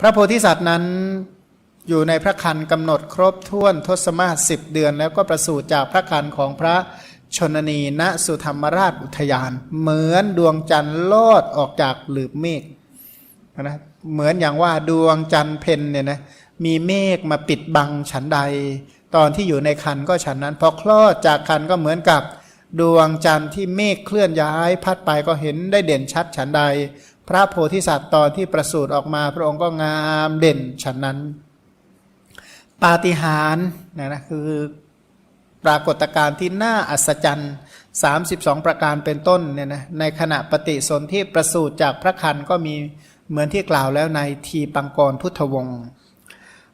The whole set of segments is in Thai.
พระโพธิสัตว์นั้นอยู่ในพระคันกำหนดครบถ้วนทศมาสิบเดือน แล้วก็ประสูติจากพระคันของพระชนนีณสุธรรมราชอุทยาน เหมือนดวงจันทร์ลอดออกจากหลืบเมฆนะเหมือนอย่างว่าดวงจันทร์เพนเนี่ยนะมีเมฆมาปิดบังฉันใด ตอนที่อยู่ในคันก็ฉันนั้นพอคลอดจากคันก็เหมือนกับดวงจันทร์ที่เมฆเคลื่อนย้ายพัดไปก็เห็นได้เด่นชัดฉันใด พระโพธิสัตว์ตอนที่ประสูติออกมา พระองค์ก็งามเด่นฉันนั้น ปาฏิหาริย์นะนะคือปรากฏการณ์ที่น่าอัศจรรย์ 32 ประการเป็นต้นเนี่ยนะในขณะปฏิสนธิประสูติจากพระคันก็มีเหมือนที่กล่าวแล้วในทีปังกรพุทธวงศ์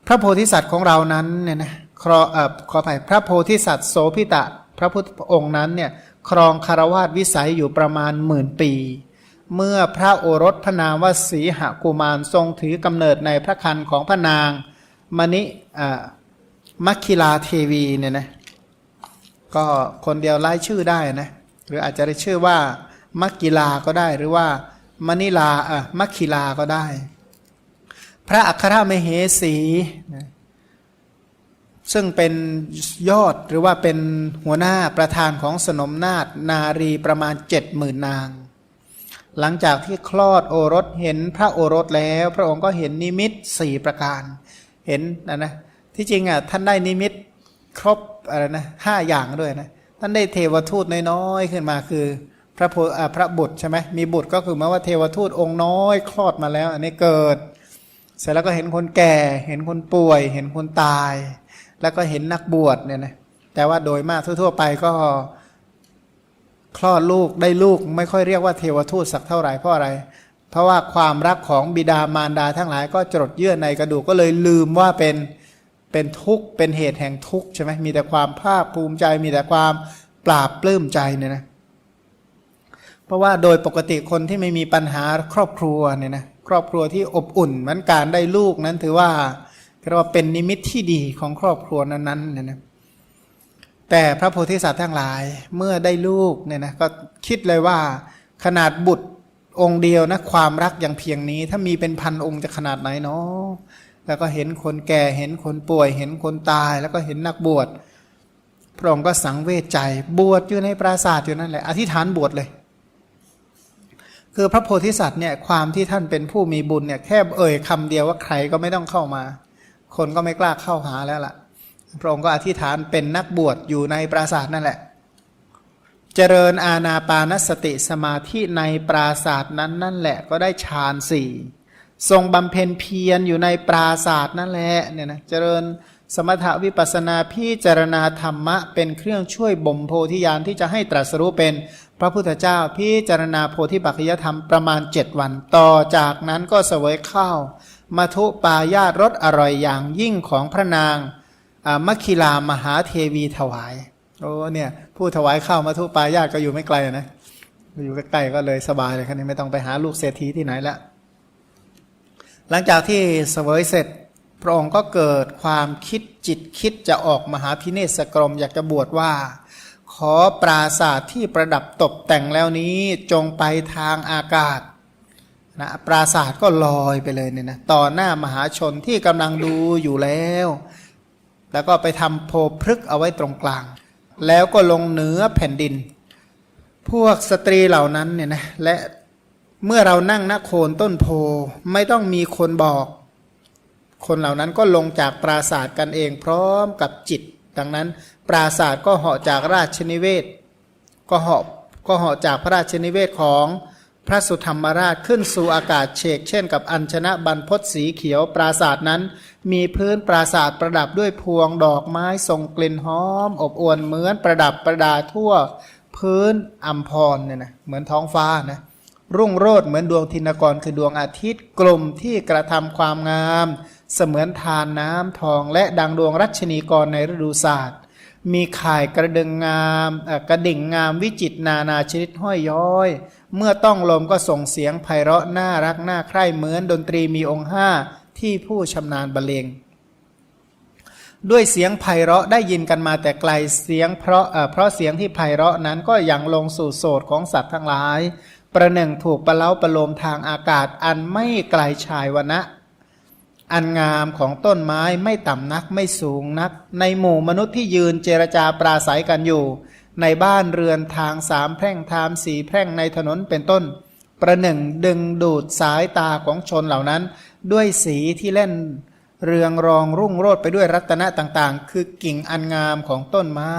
พระโพธิสัตว์ของเรานั้นเนี่ยนะครอเอ่อขออภัยพระโพธิสัตว์โสพิตะ พระพุทธองค์นั้นเนี่ยครองคารวาสวิสัยอยู่ประมาณหมื่นปี เมื่อพระโอรสพระนามว่าสีหกุมารทรงถือกำเนิดในพระคันของพระนางมณิมัคคิลาเทวีเนี่ยนะก็คนเดียวไล่ชื่อได้นะหรืออาจจะได้ชื่อว่ามัคกิลาก็ได้หรือว่ามณิลาอะมัคคิลาก็ได้ พระอัครมเหสีนะซึ่งเป็นยอดหรือว่าเป็นหัวหน้าประธานของสนมนาฏนารีประมาณเจ็ดหมื่นนาง หลังจากที่คลอดโอรสเห็นพระโอรสแล้ว พระองค์ก็เห็นนิมิตสี่ประการ เห็นนะนะที่จริงอะท่านได้นิมิตครบอะไรนะห้าอย่างด้วยนะท่านได้เทวทูตน้อยๆขึ้นมาคือพระโพอ่าพระบุตรใช่ไหมมีบุตรก็คือหมายว่าเทวทูตองค์น้อยคลอดมาแล้ว อันนี้เกิด เสร็จแล้วก็เห็นคนแก่ เห็นคนป่วย เห็นคนตาย แล้วก็เห็นนักบวชเนี่ยนะแต่ว่าโดยมากทั่ว ๆ ไปก็ คลอดลูกได้ลูกไม่ค่อยเรียกว่าเทวทูตสักเท่าไหร่เพราะอะไร เพราะว่าความรักของบิดามารดาทั้งหลายก็จดเยื่อในกระดูกก็เลยลืมว่าเป็นเป็นทุกข์เป็นเหตุแห่งทุกข์ใช่ไหมมีแต่ความภาคภูมิใจ มีแต่ความปราบปลื้มใจเนี่ยนะเพราะว่าโดยปกติคนที่ไม่มีปัญหาครอบครัวเนี่ยนะครอบครัวที่อบอุ่นมือนการได้ลูกนั้นถือว่าเรียกว่าเป็นนิมิตที่ดีของครอบครัวนั้นๆเนี่ยนะ แต่พระโพธิสัตว์ทั้งหลายเมื่อได้ลูกเนี่ยนะก็คิดเลยว่าขนาดบุตรองค์เดียวนะความรักอย่างเพียงนี้ ถ้ามีเป็นพันองค์จะขนาดไหนเนาะแล้วก็เห็นคนแก่เห็นคนป่วย เห็นคนตาย แล้วก็เห็นนักบวชพระองค์ก็สังเวชใจบวชอยู่ในปราสาทอยู่นั่นแหละอธิษฐานบวชเลย คือพระโพธิสัตว์เนี่ยความที่ท่านเป็นผู้มีบุญเนี่ยแค่เอ่ยคำเดียวว่าใครก็ไม่ต้องเข้ามา คนก็ไม่กล้าเข้าหาแล้วล่ะ พระองค์ก็อธิษฐานเป็นนักบวชอยู่ในปราสาทนั่นแหละ เจริญอาณาปานสติสมาธิในปราศาสตร์นั้นนั่นแหละก็ได้ฌานสี่ทรงบำเพ็ญเพียรอยู่ในปราศาสตร์นั่นแหละเนี่ยนะเจริญสมถวิปัสนาพิจารณาธรรมะ เป็นเครื่องช่วยบ่มโพธิญาณที่จะให้ตรัสรู้เป็นพระพุทธเจ้าพิจารณาโพธิปัจจยธรรมประมาณเจ็ดวัน ต่อจากนั้นก็เสวยข้าวมาทุปายาตรสอร่อยอย่างยิ่งของพระนาง มัคคิลามหาเทวีถวาย โอ้เนี่ย ผู้ถวายข้าวมาทุปายาตก็อยู่ไม่ไกลนะอยู่ใกล้ๆก็เลยสบายเลยคันนี้ไม่ต้องไปหาลูกเศรษฐีที่ไหนละหลังจากที่เสวยเสร็จ พระองค์ก็เกิดความคิดจิตคิดจะออกมหาพิเนศกรม อยากจะบวชว่า ขอปราศาสตร์ที่ประดับตกแต่งแล้วนี้จงไปทางอากาศนะปราศาสตร์ก็ลอยไปเลยเนี่ยนะต่อหน้ามหาชนที่กำลังดูอยู่แล้ว แล้วก็ไปทำโพพฤกษ์เอาไว้ตรงกลาง แล้วก็ลงเหนือแผ่นดิน พวกสตรีเหล่านั้นเนี่ยนะและเมื่อเรานั่งณโคนต้นโพไม่ต้องมีคนบอก คนเหล่านั้นก็ลงจากปราศาสตร์กันเองพร้อมกับจิต ดังนั้น ปราศาสตร์ก็เหาะจากราชนิเวศ ก็เหาะก็เหาะจากพระราชนิเวศของ พระสุธรรมราชขึ้นสู่อากาศเชกเช่นกับอัญชนะบรรพศสีเขียวปราศาสนั้น มีพื้นปราศาสประดับด้วยพวงดอกไม้ทรงกลิ่นหอม อบอวลเหมือนประดับประดาทั่ว พื้นอัมพรเนี่ยนะเหมือนท้องฟ้านะรุ่งโรดเหมือนดวงทินกรคือดวงอาทิตย์กลมที่กระทำความงาม เสมือนทานน้ำทองและดังดวงรัชนีกรในฤดูศาสตร์มีข่ายกระดึงงามกระดิ่งงามวิจิตนานาชนิดห้อยย้อย เมื่อต้องลมก็ส่งเสียงไพเราะน่ารักน่าใคร่เหมือนดนตรีมีองค์ห้าที่ผู้ชำนาญบรรเลงด้วยเสียงไพเราะได้ยินกันมาแต่ไกลเสียงเพราะเพราะเสียงที่ไพเราะนั้นก็ยังลงสู่โสดของสัตว์ทั้งหลาย ประหนึ่งถูกประเล้าประโลมทางอากาศอันไม่ไกลชายวนะ อันงามของต้นไม้ไม่ต่ำนักไม่สูงนัก ในหมู่มนุษย์ที่ยืนเจรจาปราศัยกันอยู่ ในบ้านเรือนทางสามแพร่งทามสีแพร่งในถนนเป็นต้น ประหนึ่งดึงดูดสายตาของชนเหล่านั้น ด้วยสีที่เล่นเรืองรองรุ่งโรดไปด้วยรัตนะต่างๆ คือกิ่งอันงามของต้นไม้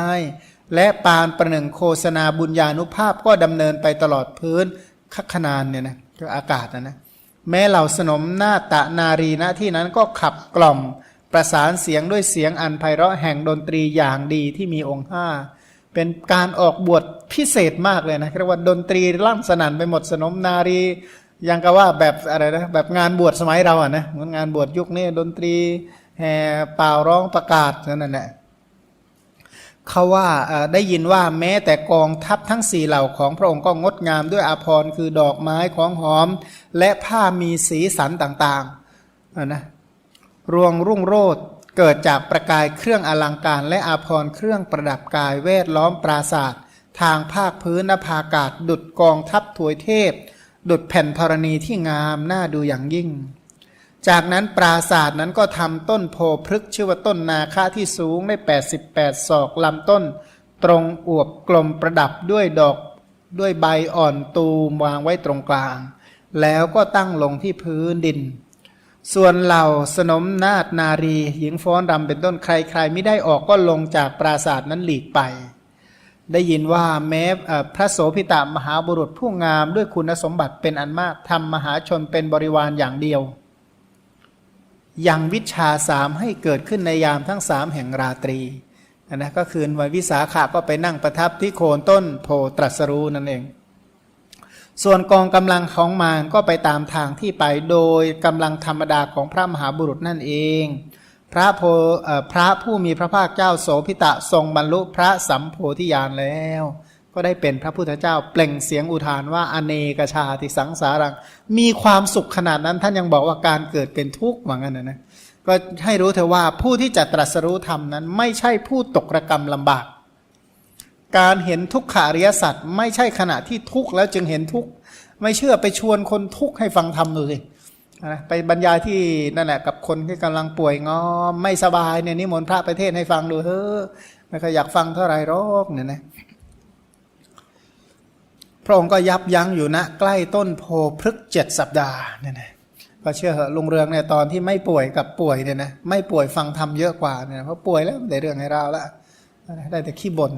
และปานประหนึ่งโฆษณาบุญญานุภาพก็ดำเนินไปตลอดพื้นคักขนานเนี่ยนะคืออากาศนะนะแม้เหล่าสนมหน้าตะนารีณที่นั้นก็ขับกล่อมประสานเสียงด้วยเสียงอันไพเราะแห่งดนตรีอย่างดีที่มีองค์ห้า เป็นการออกบวชพิเศษมากเลยนะเรียกว่าดนตรีลั่นสนั่นไปหมดสนมนารียังก็ว่าแบบอะไรนะแบบงานบวชสมัยเราอะนะเหมือนงานบวชยุคนี้ดนตรีแห่เป่าร้องประกาศนั่นแหละเขาว่าได้ยินว่าแม้แต่กองทัพทั้งสี่เหล่าของพระองค์ก็งดงามด้วยอาภรณ์คือดอกไม้ของหอม และผ้ามีสีสันต่างๆอะนะรวงรุ่งโรจน์ เกิดจากประกายเครื่องอลังการและอาภรณ์เครื่องประดับกายเวทล้อมปราศาสตร์ทางภาคพื้นนภาอากาศ ดุดกองทัพถวยเทพ ดุดแผ่นธรณีที่งามน่าดูอย่างยิ่ง จากนั้นปราศาสตร์นั้นก็ทำต้นโพพฤกชื่อว่าต้นนาคาที่สูงได้88 ศอกลำต้น ตรงอวบกลมประดับด้วยดอกด้วยใบอ่อนตูมวางไว้ตรงกลาง แล้วก็ตั้งลงที่พื้นดิน ส่วนเหล่าสนมนาฏนารี หญิงฟ้อนรำเป็นต้นใครๆไม่ได้ออกก็ลงจากปราศาสตร์นั้นหลีกไป ได้ยินว่าแม้พระโสพิตามหาบุรุษผู้งามด้วยคุณสมบัติเป็นอันมากทำมหาชนเป็นบริวารอย่างเดียว ยังวิชาสามให้เกิดขึ้นในยามทั้งสามแห่งราตรีนนะก็คือวันวิสาขะก็ไปนั่งประทับที่โคนต้นโพตรัสรู้นั่นเอง ส่วนกองกำลังของมารก็ไปตามทางที่ไปโดยกำลังธรรมดาของพระมหาบุรุษนั่นเอง พระโพพระผู้มีพระภาคเจ้าโสพิตะทรงบรรลุพระสัมโพธิญาณแล้ว ก็ได้เป็นพระพุทธเจ้าเปล่งเสียงอุทานว่าอเนกชาติสังสารัง มีความสุขขนาดนั้นท่านยังบอกว่าการเกิดเป็นทุกข์เหมือนกันนะนะก็ให้รู้เถอะว่าผู้ที่จะตรัสรู้ธรรมนั้นไม่ใช่ผู้ตกระกรรมลำบาก การเห็นทุกขาริยสัตว์ไม่ใช่ขณะที่ทุกข์แล้วจึงเห็นทุกข์ไม่เชื่อไปชวนคนทุกข์ให้ฟังธรรมดูสินะไปบรรยายที่นั่นแหละกับคนที่กำลังป่วยงอมไม่สบายเนี่ยนิมนต์พระไปเทศให้ฟังดูเฮ้อไม่เคยอยากฟังเท่าไรหรอกเนี่ยนะพระองค์ก็ยับยั้งอยู่ณใกล้ต้นโพพฤกษ์เจ็ดสัปดาห์เนี่ยนะก็เชื่อเหอะลุงเรืองเนี่ยตอนที่ไม่ป่วยกับป่วยเนี่ยนะไม่ป่วยฟังธรรมเยอะกว่าเนี่ยเพราะป่วยแล้วไม่ได้เรื่องให้เราละได้แต่ขี้บ่น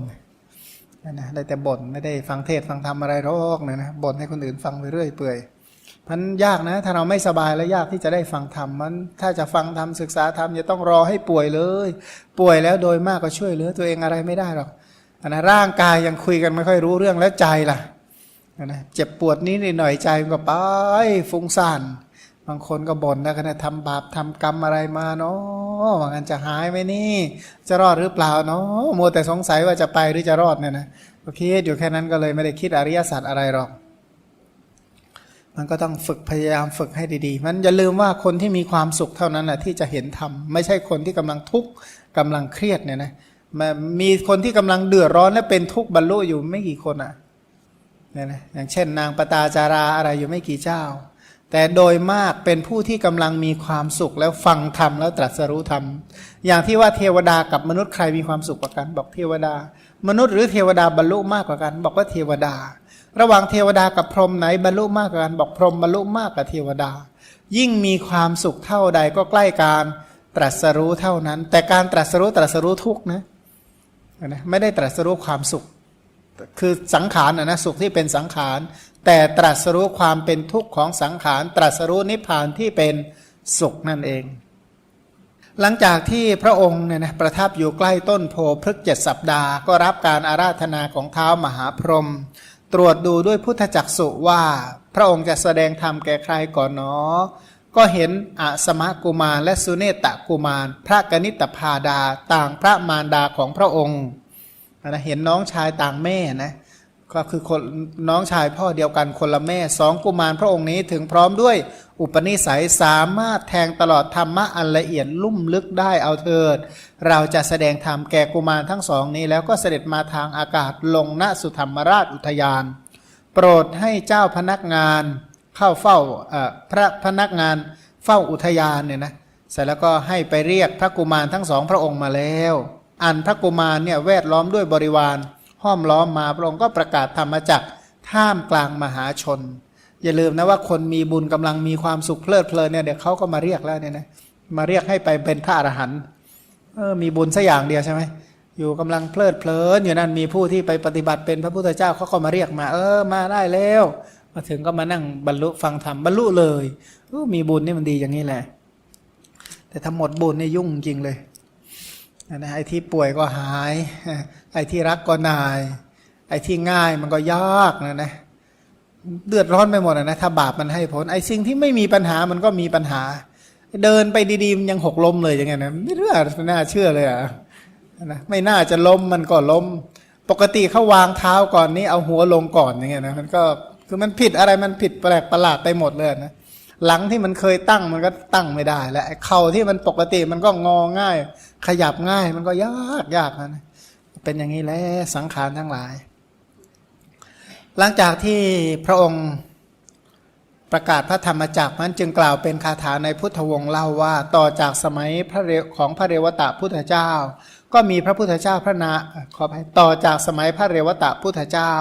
นะนะได้แต่บ่นไม่ได้ฟังเทศฟังธรรมอะไรหรอกนี่ยนะบ่นให้คนอื่นฟังไปเรื่อยเปื่อยมันยากนะถ้าเราไม่สบายแล้วยากที่จะได้ฟังธรรมมันถ้าจะฟังธรรมศึกษาธรรมจะต้องรอให้ป่วยเลย ป่วยแล้วโดยมากก็ช่วยเหลือตัวเองอะไรไม่ได้หรอกอันนะร่างกายยังคุยกันไม่ค่อยรู้เรื่องแล้วใจล่ะนะเจ็บปวดนี้หน่อยใจมันก็ไปฟุ้งซ่าน บางคนก็บ่นนะนะทำบาปทำกรรมอะไรมาเนาะว่างั้นจะหายไหมนี่ จะรอดหรือเปล่าเนาะมัวแต่สงสัยว่าจะไปหรือจะรอดเนี่ยนะก็คิดอยู่แค่นั้นก็เลยไม่ได้คิดอริยสัจอะไรหรอก มันก็ต้องฝึกพยายามฝึกให้ดีๆ มันอย่าลืมว่าคนที่มีความสุขเท่านั้นแหละที่จะเห็นธรรมไม่ใช่คนที่กำลังทุกข์กำลังเครียดเนี่ยนะมีคนที่กำลังเดือดร้อนและเป็นทุกข์บรรลุอยู่ไม่กี่คนอะเนี่ยนะอย่างเช่น นางปตาจาราอะไรอยู่ไม่กี่เจ้า แต่โดยมากเป็นผู้ที่กำลังมีความสุขแล้วฟังธรรมแล้วตรัสรู้ธรรม อย่างที่ว่าเทวดากับมนุษย์ใครมีความสุขกว่ากัน บอกเทวดา มนุษย์หรือเทวดาบรรลุมากกว่ากัน บอกว่าเทวดา ระหว่างเทวดากับพรหมไหนบรรลุมากกว่ากัน บอกพรหมบรรลุมากกว่าเทวดา ยิ่งมีความสุขเท่าใดก็ใกล้การตรัสรู้เท่านั้น แต่การตรัสรู้ตรัสรู้ทุกนะนะไม่ได้ตรัสรู้ความสุข คือสังขารนะนะสุขที่เป็นสังขาร แต่ตรัสรู้ความเป็นทุกข์ของสังขาร ตรัสรู้นิพพานที่เป็นสุขนั่นเอง หลังจากที่พระองค์เนี่ยนะประทับอยู่ใกล้ต้นโพพฤกษ์เจ็ดสัปดาห์ ก็รับการอาราธนาของเท้ามหาพรหมตรวจดูด้วยพุทธจักสุว่า พระองค์จะแสดงธรรมแก่ใครก่อนเนาะก็เห็นอาสมะกุมารและสุเนตตะกุมาร พระกนิตพาดาต่างพระมารดาของพระองค์ นะเห็นน้องชายต่างแม่นะก็คือคนน้องชายพ่อเดียวกันคนละแม่สองกุมารพระองค์นี้ถึงพร้อมด้วยอุปนิสัยสามารถแทงตลอดธรรมะอันละเอียดลุ่มลึกได้เอาเถิด เราจะแสดงธรรมแก่กุมารทั้งสองนี้แล้วก็เสด็จมาทางอากาศลงณสุธรรมราชอุทยาน โปรดให้เจ้าพนักงานเข้าเฝ้าพระพนักงานเฝ้าอุทยานเนี่ยนะเสร็จแล้วก็ให้ไปเรียกพระกุมารทั้งสองพระองค์มาแล้ว อันพระกุมารเนี่ยแวดล้อมด้วยบริวารห้อมล้อมมาพระองค์ก็ประกาศธรรมจักรท่ามกลางมหาชน อย่าลืมนะว่าคนมีบุญกำลังมีความสุขเพลิดเพลินเนี่ยเดี๋ยวเขาก็มาเรียกแล้วเนี่ยนะมาเรียกให้ไปเป็นพระอรหันต์เออมีบุญสักอย่างเดียวใช่ไหมอยู่กำลังเพลิดเพลินอยู่นั่นมีผู้ที่ไปปฏิบัติเป็นพระพุทธเจ้าเขาก็มาเรียกมา เออมาได้แล้ว มาถึงก็มานั่งบรรลุฟังธรรมบรรลุเลยเออมีบุญนี่มันดีอย่างนี้แหละ แต่ถ้าหมดบุญนี่ยุ่งจริงเลย นะไอ้ที่ป่วยก็หาย ไอ้ที่รักก็นาย ไอ้ที่ง่ายมันก็ยากนะนะเดือดร้อนไปหมดนะถ้าบาปมันให้ผล ไอ้สิ่งที่ไม่มีปัญหามันก็มีปัญหา เดินไปดีๆมันยังหกล้มเลยอย่างเงี้ยนะไม่เรื่องไม่น่าเชื่อเลยอะนะไม่น่าจะล้มมันก็ล้ม ปกติเขาวางเท้าก่อนนี้เอาหัวลงก่อนอย่างเงี้ยนะมันก็คือมันผิดอะไรมันผิดแปลกประหลาดไปหมดเลยนะ หลังที่มันเคยตั้งมันก็ตั้งไม่ได้ แล้วเข่าที่มันปกติมันก็งอง่าย ขยับง่ายมันก็ยากยากนะเป็นอย่างนี้แหละสังขารทั้งหลาย หลังจากที่พระองค์ประกาศพระธรรมจักรนั้นจึงกล่าวเป็นคาถาในพุทธวงศ์เล่าว่าต่อจากสมัยพระเของพระเรวตะพุทธเจ้า ก็มีพระพุทธเจ้าพระนาขออภัยต่อจากสมัยพระเรวตะพุทธเจ้า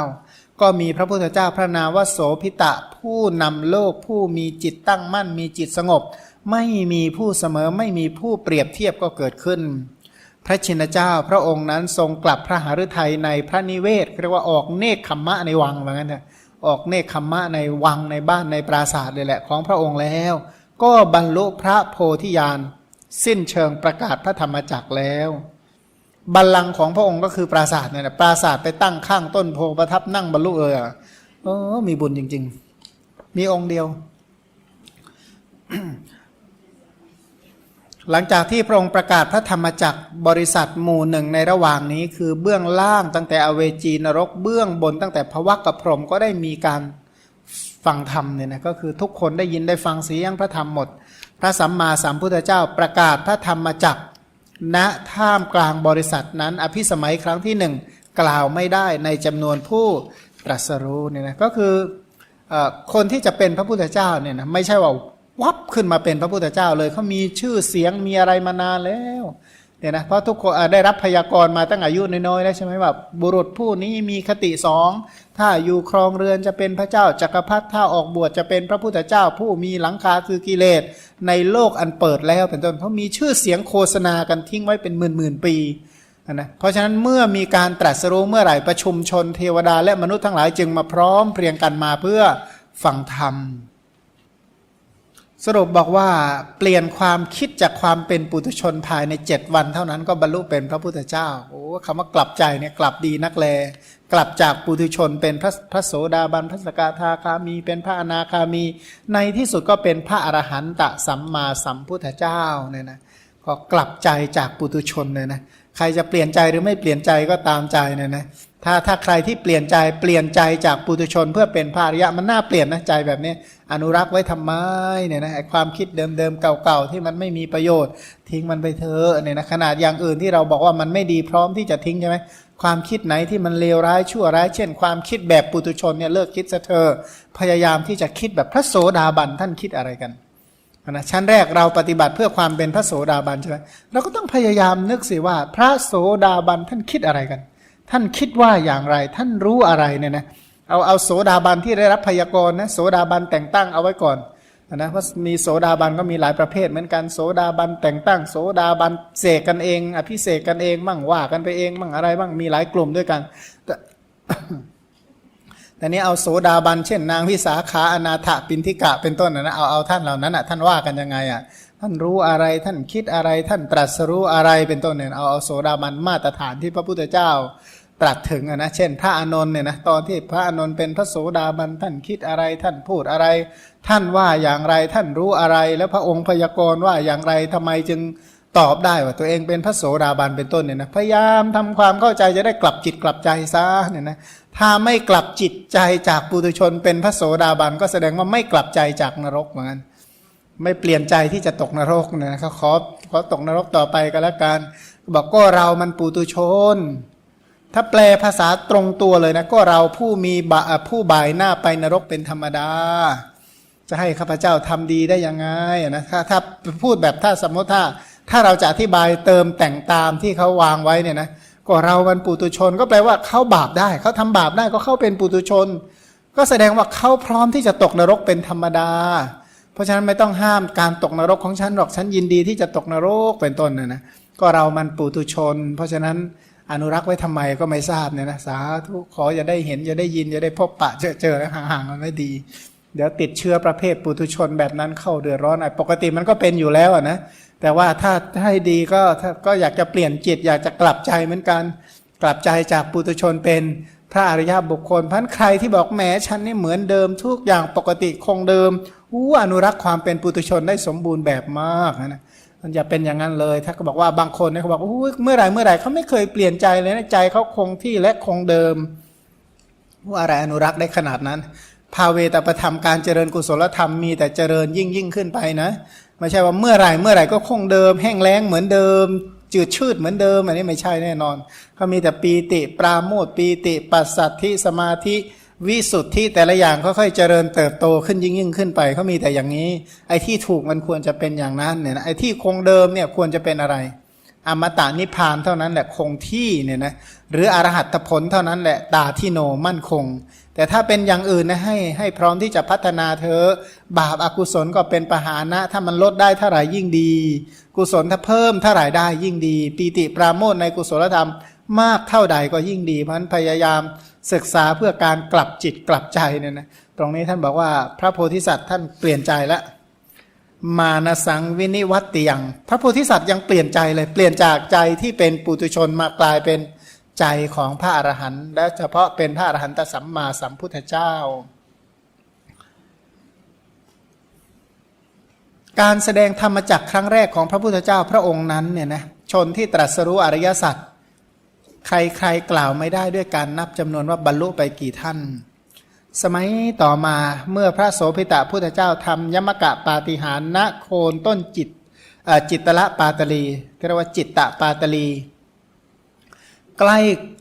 ก็มีพระพุทธเจ้าพระนามว่าโสพิตะผู้นำโลกผู้มีจิตตั้งมั่น มีจิตสงบ ไม่มีผู้เสมอไม่มีผู้เปรียบเทียบก็เกิดขึ้น พระชินเจ้าพระองค์นั้นทรงกลับพระหฤทัยในพระนิเวศเรียกว่าออกเนคขมมะในวังเหมือนกันนะออกเนคขมมะในวังในบ้านในปราสาทเลยแหละของพระองค์แล้ว ก็บรรลุพระโพธิญาณสิ้นเชิงประกาศพระธรรมจักรแล้ว บัลลังก์ของพระองค์ก็คือปราสาทเนี่ยนะปราสาทไปตั้งข้างต้นโพประทับนั่งบรรลุเลยอะเออมีบุญจริง ๆ มีองค์เดียว หลังจากที่พระองค์ประกาศพระธรรมจักรบริษัทหมู่หนึ่งในระหว่างนี้ คือเบื้องล่างตั้งแต่อเวจีนรก เบื้องบนตั้งแต่พระวักกับพรหมก็ได้มีการฟังธรรมเนี่ยนะก็คือทุกคนได้ยินได้ฟังเสียงพระธรรมหมด พระสัมมาสัมพุทธเจ้าประกาศพระธรรมจักร ณท่ามกลางบริษัทนั้น อภิสมัยครั้งที่หนึ่งกล่าวไม่ได้ในจำนวนผู้ตรัสรู้เนี่ยนะก็คืออคนที่จะเป็นพระพุทธเจ้าเนี่ยนะไม่ใช่ว่าวับขึ้นมาเป็นพระพุทธเจ้าเลยเขามีชื่อเสียงมีอะไรมานานแล้วเนี่ยนะเพราะทุกคนได้รับพยากรณ์มาตั้งอายุน้อยๆแล้วใช่ไหมว่าบุรุษผู้นี้มีคติสองถ้าอยู่ครองเรือนจะเป็นพระเจ้าจักรพรรดิถ้าออกบวชจะเป็นพระพุทธเจ้า ผู้มีหลังคาคือกิเลส ในโลกอันเปิดแล้วเป็นต้นเขาะมีชื่อเสียงโฆษณากันทิ้งไว้เป็นหมื่นๆปีนะเพราะฉะนั้นเมื่อมีการตรัสรู้เมื่อไหร่ประชุมชนเทวดาและมนุษย์ทั้งหลายจึงมาพร้อมเพรียงกันมาเพื่อฟังธรรม สรุปบอกว่าเปลี่ยนความคิดจากความเป็นปุถุชนภายในเจ็ดวัน เท่านั้นก็บรรลุเป็นพระพุทธเจ้าโอ้คำว่ากลับใจเนี่ยกลับดีนักแล กลับจากปุถุชนเป็นพระพระโสดาบันพระสกทาคามี เป็นพระอนาคามี ในที่สุดก็เป็นพระอรหันตสัมมาสัมพุทธเจ้าเนี่ยนะก็กลับใจจากปุถุชนเลยนะใครจะเปลี่ยนใจหรือไม่เปลี่ยนใจก็ตามใจเนี่ยนะถ้าถ้าใครที่เปลี่ยนใจเปลี่ยนใจจากปุถุชน เพื่อเป็นพระอริยะมันน่าเปลี่ยนนะใจแบบนี้ อนุรักษ์ไว้ทำไมเนี่ยนะไอความคิดเดิมๆเก่าๆที่มันไม่มีประโยชน์ ทิ้งมันไปเถอะเนี่ยนะขนาดอย่างอื่นที่เราบอกว่ามันไม่ดีพร้อมที่จะทิ้งใช่ไหม ความคิดไหนที่มันเลวร้ายชั่วร้าย เช่น ความคิดแบบปุถุชนเนี่ยเลิกคิดซะเถอพยายามที่จะคิดแบบพระโสดาบันท่านคิดอะไรกันนะชั้นแรกเราปฏิบัติเพื่อความเป็นพระโสดาบันใช่ไหมเราก็ต้องพยายามนึกสิว่า พระโสดาบันท่านคิดอะไรกัน ท่านคิดว่าอย่างไรท่านรู้อะไรเนี่ยนะเอาเอาโสดาบันที่ได้รับพยากรณ์นะโสดาบันแต่งตั้งเอาไว้ก่อน นะเพราะมีโสดาบันก็มีหลายประเภทเหมือนกันโสดาบันแต่งตั้งโสดาบันเสกกันเอง อภิเสกกันเองมั่งว่ากันไปเองมั่งอะไรบ้างมีหลายกลุ่มด้วยกัน แต่แต่นี้เอาโสดาบันเช่น นางวิสาขาอนาถปินทิกะเป็นต้นนะเอาเอาท่านเหล่านั้นอะท่านว่ากันยังไงอะท่านรู้อะไรท่านคิดอะไรท่านตรัสรู้อะไรเป็นต้นเนี่ยเอาเอาโสดาบันมาตรฐานที่พระพุทธเจ้า รัสถึงอะนะเช่น พระอานนท์เนี่ยนะตอนที่พระอานนท์เป็นพระโสดาบันท่านคิดอะไรท่านพูดอะไร ท่านว่าอย่างไรท่านรู้อะไร แล้วพระองค์พยากรณ์ว่าอย่างไรทำไมจึงตอบได้ว่าตัวเองเป็นพระโสดาบันเป็นต้นเนี่ยนะพยายามทำความเข้าใจจะได้กลับจิตกลับใจซะเนี่ยนะถ้าไม่กลับจิตใจจากปุถุชน เป็นพระโสดาบันก็แสดงว่าไม่กลับใจจากนรกเหมือนกันไม่เปลี่ยนใจที่จะตกนรกเนี่ยนะเขาขอขอตกนรกต่อไปก็แล้วกันบอกก็เรามันปุถุชน ถ้าแปลภาษาตรงตัวเลยนะก็เราผู้มีบะผู้บ่ายหน้าไปนรกเป็นธรรมดา จะให้ข้าพเจ้าทำดีได้ยังไงนะถ้าถ้าพูดแบบถ้าสมมติถ้า ถ้าเราจะอธิบายเติมแต่งตามที่เขาวางไว้เนี่ยนะก็เรามันปุตุชนก็แปลว่าเขาบาปได้ เขาทำบาปได้ก็เข้าเป็นปุตุชน ก็แสดงว่าเขาพร้อมที่จะตกนรกเป็นธรรมดา เพราะฉะนั้นไม่ต้องห้ามการตกนรกของฉันหรอกฉันยินดีที่จะตกนรกเป็นต้นนะนะก็เรามันปุตุชน เพราะฉะนั้น อนุรักษ์ไว้ทำไมก็ไม่ทราบเนี่ยนะสาธุขออย่าได้เห็นอย่าได้ยินอย่าได้พบปะเจอเจอห่างๆมันไม่ดี เดี๋ยวติดเชื้อประเภทปุตุชนแบบนั้นเข้าเดือดร้อนอะปกติมันก็เป็นอยู่แล้วนะแต่ว่าถ้าให้ดีก็ถ้าก็อยากจะเปลี่ยนจิตอยากจะกลับใจเหมือนกัน กลับใจจากปุตุชนเป็นพระอริยบุคคลพันใครที่บอกแหมฉันนี่เหมือนเดิมทุกอย่างปกติคงเดิมอู้อนุรักษ์ความเป็นปุตุชนได้สมบูรณ์แบบมากนะ มันอย่าเป็นอย่างนั้นเลย ถ้าก็บอกว่าบางคนเนี่ยเขาบอกเมื่อไหร่เมื่อไหร่เขาไม่เคยเปลี่ยนใจเลยนะใจเขาคงที่และคงเดิมว่าอะไรอนุรักษ์ได้ขนาดนั้น ภาเวตประธรรมการเจริญกุศลธรรมมีแต่เจริญยิ่งยิ่งขึ้นไปนะไม่ใช่ว่าเมื่อไหร่เมื่อไหร่ก็คงเดิม แห้งแล้งเหมือนเดิม จืดชืดเหมือนเดิม อันนี้ไม่ใช่แน่นอนเขามีแต่ปีติ ปราโมทปีติ ปัสสัทธิสมาธิ วิสุทธิแต่ละอย่างค่อยๆเจริญเติบโตขึ้นยิ่งยิ่งขึ้นไปเขามีแต่อย่างนี้ ไอ้ที่ถูกมันควรจะเป็นอย่างนั้นเนี่ยนะไอ้ที่คงเดิมเนี่ยควรจะเป็นอะไร อมตะนิพพานเท่านั้นแหละคงที่เนี่ยนะหรืออรหัตผลเท่านั้นแหละตาที่โนมั่นคง แต่ถ้าเป็นอย่างอื่นนะให้ให้พร้อมที่จะพัฒนาเธอบาปอากุศลก็เป็นปหานะ ถ้ามันลดได้เท่าไหร่ยิ่งดี กุศลถ้าเพิ่มเท่าไหร่ได้ยิ่งดี ปีติปราโมทในกุศลธรรม มากเท่าใดก็ยิ่งดี เพราะฉะนั้นพยายามศึกษาเพื่อการกลับจิตกลับใจเนี่ยนะตรงนี้ท่านบอกว่าพระโพธิสัตว์ท่านเปลี่ยนใจแล้วมานสังวินิวัตติยัง พระโพธิสัตว์ยังเปลี่ยนใจเลยเปลี่ยนจากใจที่เป็นปุตุชนมากลายเป็นใจของพระอรหันต์และเฉพาะเป็นพระอรหันตสัมมาสัมพุทธเจ้า การแสดงธรรมจักครั้งแรกของพระพุทธเจ้าพระองค์นั้นเนี่ยนะชนที่ตรัสรู้อริยสัจ ใครๆกล่าวไม่ได้ด้วยการนับจำนวนว่าบรรลุไปกี่ท่าน สมัยต่อมาเมื่อพระโสพิตะพุทธเจ้าทำยมกะปาฏิหารณโคนต้นจิตจิตตละปาตลีเรียกว่าจิตตะปาตลี ใกล้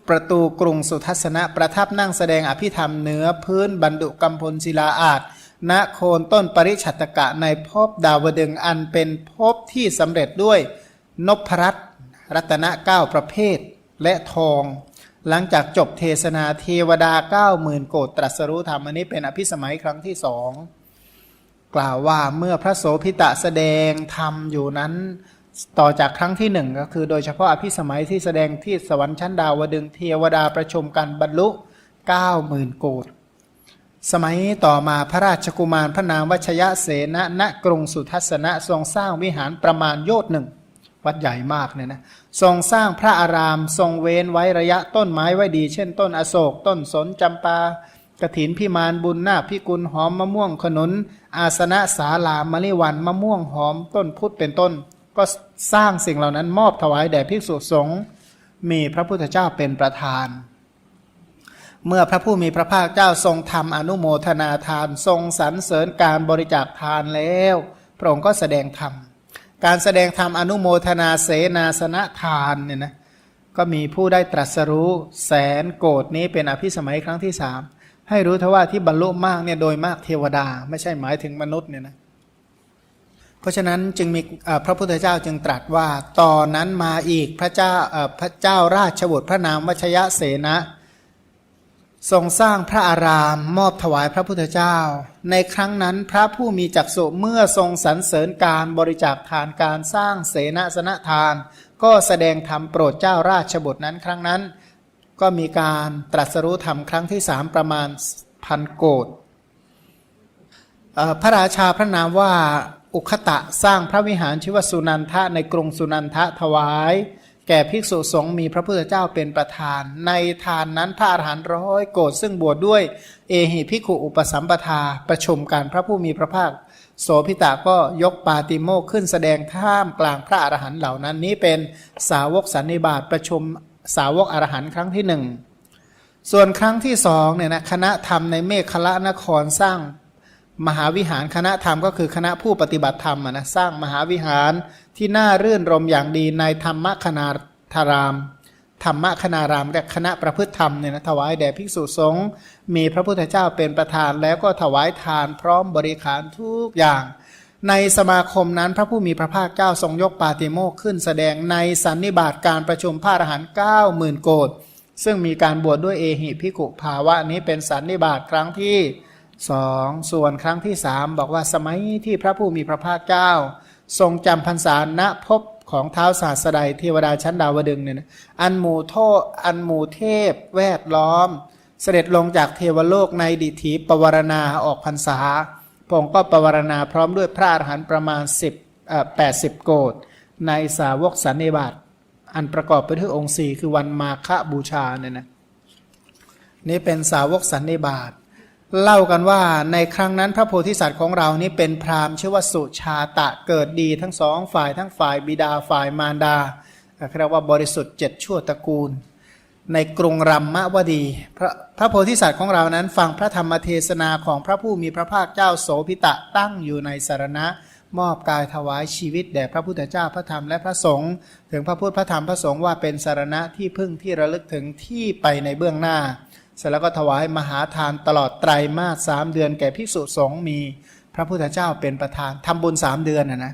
ประตูกรุงสุทัศนะประทับนั่งแสดงอภิธรรมเนื้อพื้นบรรดุกัมพลศิลาอาจณโคนต้นปริชัตตกะในภพดาวดึงอันเป็นภพที่สำเร็จด้วยนพรัตน์รัตนเก้าประเภท และทอง หลังจากจบเทศนาเทวดาเก้าหมื่นโกดตรัสรู้ธรรมอันนี้เป็นอภิสมัยครั้งที่สองกล่าวว่าเมื่อพระโสพิตะแสดงธรรมอยู่นั้นต่อจากครั้งที่หนึ่งก็คือโดยเฉพาะอภิสมัยที่แสดงที่สวรรค์ชั้นดาวดึงเทวดาประชุมกันบรรลุเก้าหมื่นโกดสมัยต่อมาพระราชกุมารพระนามวชยะเสนะณกรุงสุทัศนะทรงสร้างวิหารประมาณโยชน์หนึ่ง วัดใหญ่มากเนี่ยนะทรงสร้างพระอาราม ทรงเว้นไว้ระยะต้นไม้ไว้ดี เช่น ต้นอโศก ต้นสนจำปากระถินพิมานบุญนาพิกุลหอมมะม่วงขนุน อาสนะสาลามะลิวันมะม่วงหอม ต้นพุทธเป็นต้น ก็สร้างสิ่งเหล่านั้นมอบถวายแด่ภิกษุสงฆ์มีพระพุทธเจ้าเป็นประธาน เมื่อพระผู้มีพระภาคเจ้าทรงทำอนุโมทนาทาน ทรงสรรเสริญการบริจาคทานแล้ว พระองค์ก็แสดงธรรม การแสดงธรรมอนุโมทนาเสนาสนะทานเนี่ยนะก็มีผู้ได้ตรัสรู้แสนโกดนี้เป็นอภิสมัยครั้งที่สามให้รู้เทว่าที่บรรลุมากเนี่ยโดยมากเทวดา ไม่ใช่หมายถึงมนุษย์เนี่ยนะเพราะฉะนั้นจึงมีพระพุทธเจ้าจึงตรัสว่าตอนนั้นมาอีกพระเจ้าพระเจ้าราชบุตรพระนามวชยะเสนะ ทรงสร้างพระอารามมอบถวายพระพุทธเจ้า ในครั้งนั้นพระผู้มีจักษุเมื่อทรงสรรเสริญการบริจาคทานการสร้างเสนาสนะทาน ก็แสดงธรรมโปรดเจ้าราชบุตรนั้นครั้งนั้น ก็มีการตรัสรู้ธรรมครั้งที่สามประมาณพันโกดพระราชาพระนามว่าอุคตะสร้างพระวิหารชื่อว่าสุนันทะในกรุงสุนันทะถวาย แก่ภิกษุสงฆ์มีพระพุทธเจ้าเป็นประธาน ในทานนั้นพระอรหันต์ร้อยโกดซึ่งบวชดด้วย เอหิภิกขุอุปสัมปทา ประชุมกันพระผู้มีพระภาค โสพิตาก็ยกปาติโมกข์ขึ้นแสดงท่ามกลางพระอรหันต์เหล่านั้นนี้เป็นสาวกสันนิบาตประชุมสาวกอรหันต์ครั้งที่หนึ่งส่วนครั้งที่สองเนี่ยนะคณะธรรมในเมฆคละนครสร้าง มหาวิหารคณะธรรมก็คือคณะผู้ปฏิบัติธรรมนะสร้างมหาวิหารที่น่ารื่นรมอย่างดีในธรรมคณาธาราม ธรรมคณารามและคณะประพฤติธรรมเนี่ยนะถวายแด่ภิกษุสงฆ์มีพระพุทธเจ้าเป็นประธานแล้วก็ถวายทานพร้อมบริขารทุกอย่าง ในสมาคมนั้นพระผู้มีพระภาคเจ้าทรงยกปาติโมกข์ขึ้นแสดงในสันนิบาตการประชุมพระอรหันต์เก้าหมื่นโกดซึ่งมีการบวชดด้วยเอหิพิกุภาวะนี้เป็นสันนิบาตครั้งที่ สองส่วนครั้งที่สามบอกว่าสมัยที่พระผู้มีพระภาคเจ้า ทรงจำพรรษาณภพของเท้าศาสดาเทวดาชั้นดาวดึงเนี่ยนะอันหมู่โทษอันหมู่เทพ แวดล้อม เสด็จลงจากเทวโลกในดิถีปวารณาออกพรรษาพงก็ปวารณาพร้อมด้วยพระอรหันต์ประมาณ10เอ่อ80โกดในสาวกสันนิบาตอันประกอบไปด้วยองค์สี่คือวันมาฆบูชาเนี่ยนะนี่เป็นสาวกสันนิบาต เล่ากันว่าในครั้งนั้นพระโพธิสัตว์ของเรานี้เป็นพราหมณ์ชื่อว่าสุชาตะเกิดดีทั้งสองฝ่ายทั้งฝ่ายบิดาฝ่ายมารดาเรียกว่าบริสุทธิ์เจ็ดชั่วตระกูล ในกรุงรัมมะวดีพระพระโพธิสัตว์ของเรานั้น ฟังพระธรรมเทศนาของพระผู้มีพระภาคเจ้าโสพิตะตั้งอยู่ในสารณะมอบกายถวายชีวิตแด่พระพุทธเจ้าพระธรรมและพระสงฆ์ถึงพระพุทธพระธรรมพระสงฆ์ว่าเป็นสารณะที่พึ่งที่ระลึกถึงที่ไปในเบื้องหน้า เสร็จแล้วก็ถวายมหาทานตลอดไตรมาสสามเดือนแก่ภิกษุสงฆ์มีพระพุทธเจ้าเป็นประธานทำบุญสามเดือนนะนะ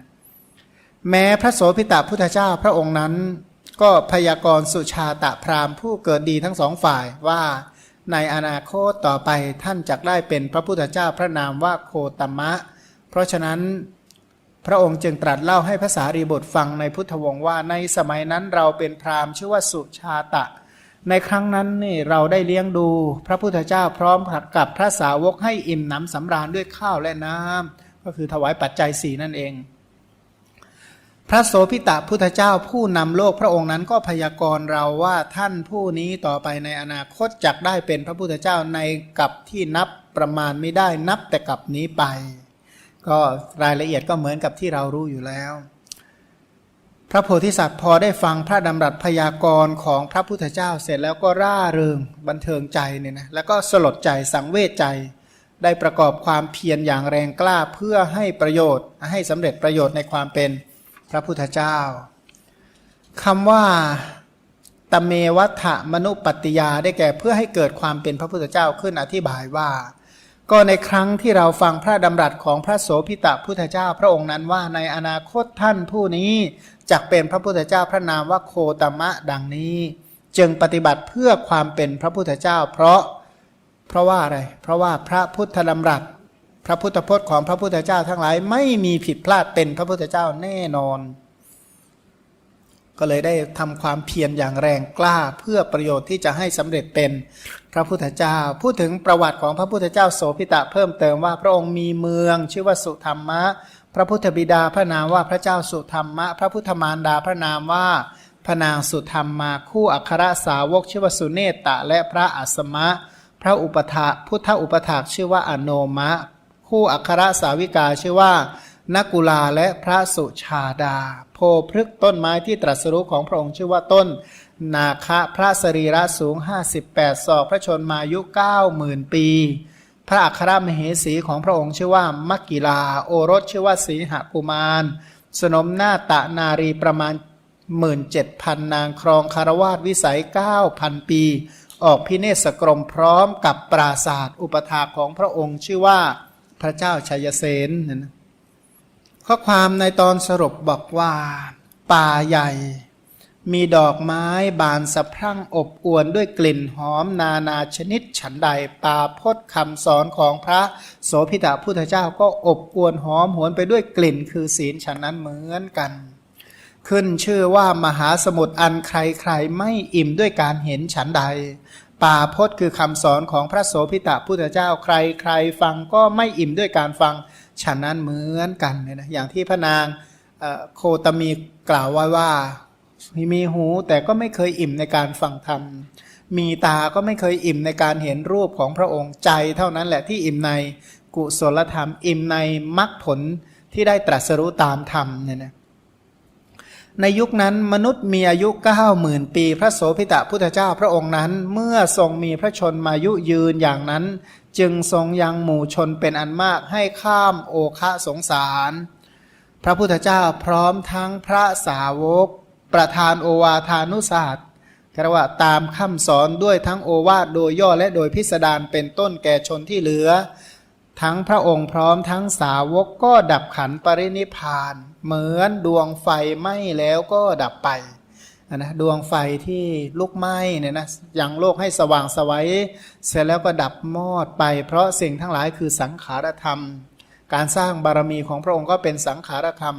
แม้พระโสพิตาพุทธเจ้าพระองค์นั้น ก็พยากรณ์สุชาตะพราหมณ์ผู้เกิดดีทั้งสองฝ่ายว่าในอนาคตต่อไปท่านจะได้เป็นพระพุทธเจ้าพระนามว่าโคตมะ เพราะฉะนั้นพระองค์จึงตรัสเล่าให้ภาษารีบทฟังในพุทธวงศ์ว่าในสมัยนั้นเราเป็นพราหมณ์ชื่อว่าสุชาตะ ในครั้งนั้นนี่เราได้เลี้ยงดูพระพุทธเจ้าพร้อมกับพระสาวกให้อิ่มหนำสำราญด้วยข้าวและน้ำก็คือถวายปัจจัยสีนั่นเอง พระโสพิตะพุทธเจ้าผู้นำโลกพระองค์นั้นก็พยากรณ์เราว่าท่านผู้นี้ต่อไปในอนาคตจักได้เป็นพระพุทธเจ้าในกับที่นับประมาณไม่ได้นับแต่กับนี้ไป ก็รายละเอียดก็เหมือนกับที่เรารู้อยู่แล้ว พระโพธิสัตว์พอได้ฟังพระดำรัสพยากรณ์ของพระพุทธเจ้าเสร็จแล้วก็ร่าเริงบันเทิงใจเนี่ยนะแล้วก็สลดใจสังเวชใจ ได้ประกอบความเพียรอย่างแรงกล้าเพื่อให้ประโยชน์ ให้สำเร็จประโยชน์ในความเป็นพระพุทธเจ้าคำว่าตเมวัฏมนุปติยาได้แก่เพื่อให้เกิดความเป็นพระพุทธเจ้าขึ้นอธิบายว่า ก็ในครั้งที่เราฟังพระดำรัสของพระโสพิตะพุทธเจ้า พระองค์นั้นว่าในอนาคตท่านผู้นี้ จักเป็นพระพุทธเจ้าพระนามว่าโคตมะดังนี้ จึงปฏิบัติเพื่อความเป็นพระพุทธเจ้า เพราะเพราะว่าอะไร เพราะว่าพระพุทธดำรัสพระพุทธพจน์ของพระพุทธเจ้าทั้งหลายไม่มีผิดพลาดเป็นพระพุทธเจ้าแน่นอน ก็เลยได้ทำความเพียรอย่างแรงกล้าเพื่อประโยชน์ที่จะให้สำเร็จเป็นพระพุทธเจ้า พูดถึงประวัติของพระพุทธเจ้าโสพิตะเพิ่มเติมว่าพระองค์มีเมืองชื่อว่าสุธรรมะ พระพุทธบิดาพระนามว่าพระเจ้าสุธรรมะ พระพุทธมารดาพระนามว่าพระนางสุธรรมมาคู่อัครสาวกชื่อว่าสุเนตตะและพระอัสมะ พระอุปถาพุทธอุปถากชื่อว่าอโนมะ คู่อัครสาวิกาชื่อว่านักุลาและพระสุชาดา โพพฤกต้นไม้ที่ตรัสรู้ของพระองค์ชื่อว่าต้น นาคะพระสรีระสูง 58 ศอก พระชนมายุ 90,000 ปี พระอัครมเหสีของพระองค์ชื่อว่ามักกิลา โอรสชื่อว่าสีหกุมาร สนมหน้าตะนารีประมาณ 17,000 นางครองคารวาสวิสัย 9,000 ปี ออกพิเนศกรมพร้อมกับปราศาสตร์อุปถาของพระองค์ชื่อว่าพระเจ้าชัยเสนข้อความในตอนสรุปบอกว่า ป่าใหญ่ มีดอกไม้บานสะพรั่งอบอวลด้วยกลิ่นหอมนานาชนิดฉันใดปาพจน์คำสอนของพระโสพิตาพุทธเจ้าก็อบอวลหอมหวนไปด้วยกลิ่นคือศีลฉันนั้นเหมือนกัน ขึ้นชื่อว่ามหาสมุทรอันใครๆไม่อิ่มด้วยการเห็นฉันใดป่าพจน์คือคำสอนของพระโสพิตาพุทธเจ้าใครๆฟังก็ไม่อิ่มด้วยการฟังฉันนั้นเหมือนกันเนี่ยนะอย่างที่พระนางโคตมีกล่าวไว้ว่า มีหูแต่ก็ไม่เคยอิ่มในการฟังธรรม มีตาก็ไม่เคยอิ่มในการเห็นรูปของพระองค์ใจเท่านั้นแหละที่อิ่มในกุศลธรรม อิ่มในมรรคผลที่ได้ตรัสรู้ตามธรรมเนี่ยนะในยุคนั้นมนุษย์มีอายุเก้าหมื่นปี พระโสพิตะพุทธเจ้าพระองค์นั้น เมื่อทรงมีพระชนมายุยืนอย่างนั้น จึงทรงยังหมู่ชนเป็นอันมากให้ข้ามโอคะสงสาร พระพุทธเจ้าพร้อมทั้งพระสาวก ประธานโอวาทานุศาสตร์เรียกว่าตามคำสอนด้วยทั้งโอวาทโดยย่อและโดยพิสดารเป็นต้นแก่ชนที่เหลือ ทั้งพระองค์พร้อมทั้งสาวกก็ดับขันปรินิพาน เหมือนดวงไฟไหม้แล้วก็ดับไปนะดวงไฟที่ลุกไหม้เนี่ยนะยังโลกให้สว่างสวัยเสร็จแล้วก็ดับมอดไป เพราะสิ่งทั้งหลายคือสังขารธรรม การสร้างบารมีของพระองค์ก็เป็นสังขารธรรม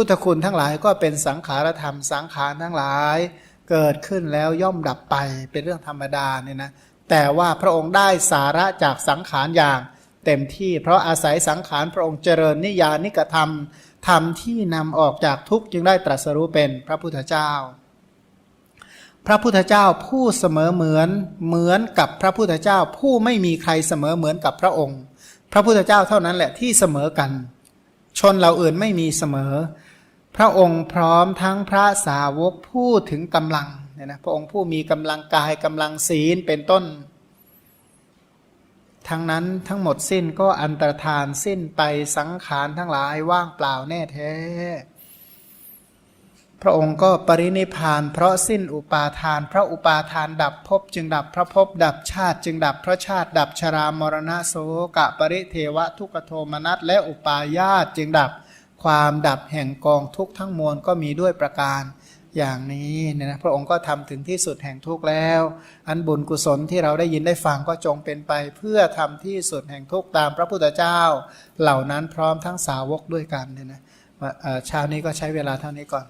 พุทธคุณทั้งหลายก็เป็นสังขารธรรมสังขารทั้งหลาย เกิดขึ้นแล้วย่อมดับไปเป็นเรื่องธรรมดาเนี่ยนะแต่ว่าพระองค์ได้สาระจากสังขารอย่างเต็มที่ เพราะอาศัยสังขารพระองค์เจริญนิยานิกธรรมธรรมที่นำออกจากทุกข์จึงได้ตรัสรู้เป็นพระพุทธเจ้า พระพุทธเจ้าผู้เสมอเหมือนเหมือนกับพระพุทธเจ้า ผู้ไม่มีใครเสมอเหมือนกับพระองค์ พระพุทธเจ้าเท่านั้นแหละที่เสมอกัน ชนเราอื่นไม่มีเสมอ พระองค์พร้อมทั้งพระสาวกผู้ถึงกำลังเนี่ยนะพระองค์ผู้มีกำลังกายกำลังศีลเป็นต้น ทั้งนั้นทั้งหมดสิ้นก็อันตรธานสิ้นไปสังขารทั้งหลายว่างเปล่าแน่แท้ พระองค์ก็ปรินิพาน เพราะสิ้นอุปาทาน พระอุปาทานดับภพจึงดับพระภพดับชาติจึงดับพระชาติดับชรามรณะโสกะปริเทวะทุกโทมนัสและอุปาญาตจึงดับ ความดับแห่งกองทุกข์ทั้งมวลก็มีด้วยประการอย่างนี้เนี่ยนะพระองค์ก็ทำถึงที่สุดแห่งทุกข์แล้ว อันบุญกุศลที่เราได้ยินได้ฟังก็จงเป็นไป เพื่อทำที่สุดแห่งทุกข์ตามพระพุทธเจ้า เหล่านั้นพร้อมทั้งสาวกด้วยกันเนี่ยนะว่าเออเช้านี้ก็ใช้เวลาเท่านี้ก่อน